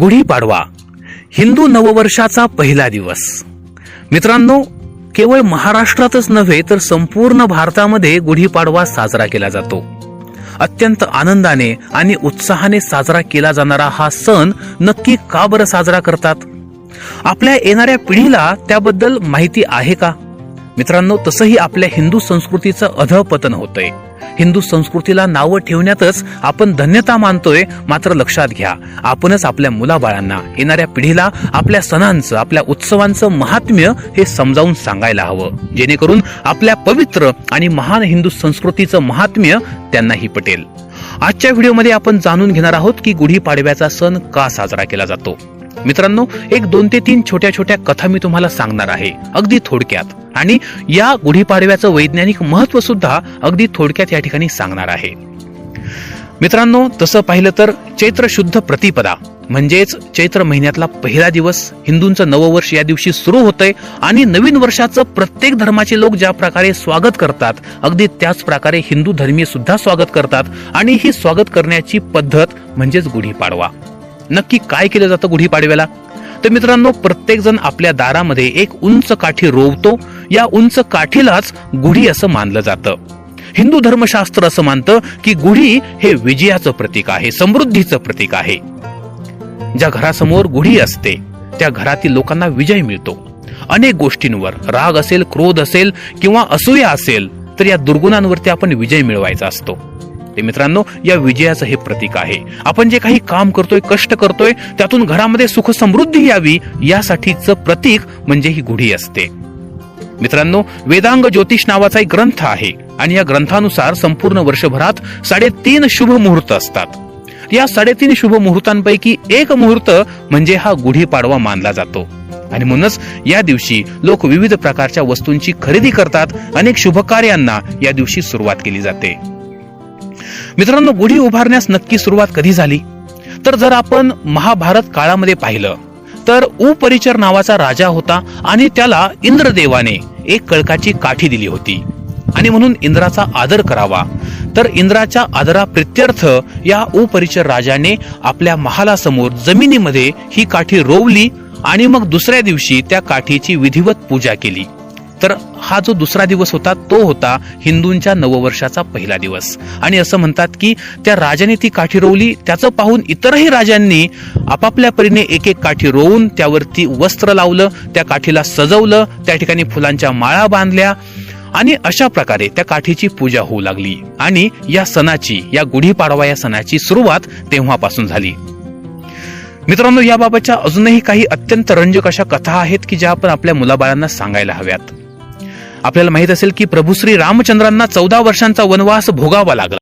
गुढीपाडवा हिंदू नववर्षाचा पहिला दिवस. मित्रांनो केवळ महाराष्ट्रातच नव्हे तर संपूर्ण भारतामध्ये गुढीपाडवा साजरा केला जातो. अत्यंत आनंदाने आणि उत्साहाने साजरा केला जाणारा हा सण नक्की का बरं साजरा करतात? आपल्या येणाऱ्या पिढीला त्याबद्दल माहिती आहे का? मित्रांनो तसंही आपल्या हिंदू संस्कृतीचं अधपतन होतंय. हिंदू संस्कृतीला नावं ठेवण्यातच आपण धन्यता मानतोय मात्र लक्षात घ्या आपणच आपल्या मुलाबाळांना येणाऱ्या पिढीला आपल्या सणांचं आपल्या उत्सवांचं महात्म्य हे समजावून सांगायला हवं. जेणेकरून आपल्या पवित्र आणि महान हिंदू संस्कृतीचं महात्म्य त्यांनाही पटेल. आजच्या व्हिडिओमध्ये आपण जाणून घेणार आहोत की गुढीपाडव्याचा सण का साजरा केला जातो. मित्रांनो एक दोन ते तीन छोट्या छोट्या कथा मी तुम्हाला सांगणार आहे. अगदी थोडक्यात. आणि या गुढीपाडव्याचं वैज्ञानिक महत्त्व सुद्धा अगदी थोडक्यात या ठिकाणी सांगणार आहे. मित्रांनो तसं पाहिलं तर चैत्र शुद्ध प्रतिपदा म्हणजेच चैत्र महिन्यातला पहिला दिवस हिंदूंचं नववर्ष या दिवशी सुरू होतंय आणि नवीन वर्षाचं प्रत्येक धर्माचे लोक ज्या प्रकारे स्वागत करतात अगदी त्याच प्रकारे हिंदू धर्मीय सुद्धा स्वागत करतात. आणि ही स्वागत करण्याची पद्धत म्हणजेच गुढीपाडवा. नक्की काय केलं जातं गुढीपाडव्याला? तर मित्रांनो प्रत्येक जण आपल्या दारामध्ये एक उंच काठी रोवतो. या उंच काठीलाच गुढी असं मानलं जातं. हिंदू धर्मशास्त्र असं मानतं की गुढी हे विजयाचं प्रतीक आहे समृद्धीचं प्रतीक आहे. ज्या घरासमोर गुढी असते त्या घरातील लोकांना विजय मिळतो. अनेक गोष्टींवर राग असेल क्रोध असेल किंवा असूया असेल तर या दुर्गुणांवरती आपण विजय मिळवायचा असतो. ते मित्रांनो या विजयाचं हे प्रतीक आहे. आपण जे काही काम करतोय कष्ट करतोय त्यातून घरामध्ये सुख समृद्धी यावी यासाठीचं प्रतीक म्हणजे ही गुढी असते. मित्रांनो वेदांग ज्योतिष नावाचा एक ग्रंथ आहे आणि या ग्रंथानुसार संपूर्ण वर्षभरात साडेतीन शुभ मुहूर्त असतात. या साडेतीन शुभ मुहूर्तांपैकी एक मुहूर्त म्हणजे हा गुढीपाडवा मानला जातो. आणि म्हणूनच या दिवशी लोक विविध प्रकारच्या वस्तूंची खरेदी करतात अनेक शुभ कार्यांना या दिवशी सुरुवात केली जाते. मित्रांनो गुढी उभारण्यास नक्की सुरुवात कधी झाली? तर जर आपण महाभारत काळामध्ये पाहिलं तर उपरिचर नावाचा राजा होता आणि त्याला इंद्रदेवाने एक कळकाची काठी दिली होती. आणि म्हणून इंद्राचा आदर करावा. तर इंद्राच्या आदरा प्रित्यर्थ या उपरिचर राजाने आपल्या महालासमोर जमिनीमध्ये ही काठी रोवली आणि मग दुसऱ्या दिवशी त्या काठीची विधिवत पूजा केली. तर हा जो दुसरा दिवस होता तो होता हिंदूंच्या नववर्षाचा पहिला दिवस. आणि असं म्हणतात की त्या राजाने ती काठी रोवली त्याचं पाहून इतरही राजांनी आपापल्या परीने एक एक काठी रोवून त्यावरती वस्त्र लावलं त्या काठीला सजवलं त्या ठिकाणी फुलांच्या माळा बांधल्या आणि अशा प्रकारे त्या काठीची पूजा होऊ लागली. आणि या सणाची या गुढीपाडवा या सणाची सुरुवात तेव्हापासून झाली. मित्रांनो याबाबतच्या अजूनही काही अत्यंत रंजक अशा कथा आहेत की ज्या आपण आपल्या मुलाबाळांना सांगायला हव्यात. आपल्याला माहीत असेल की प्रभू श्री रामचंद्रांना चौदा वर्षांचा वनवास भोगावा लागला.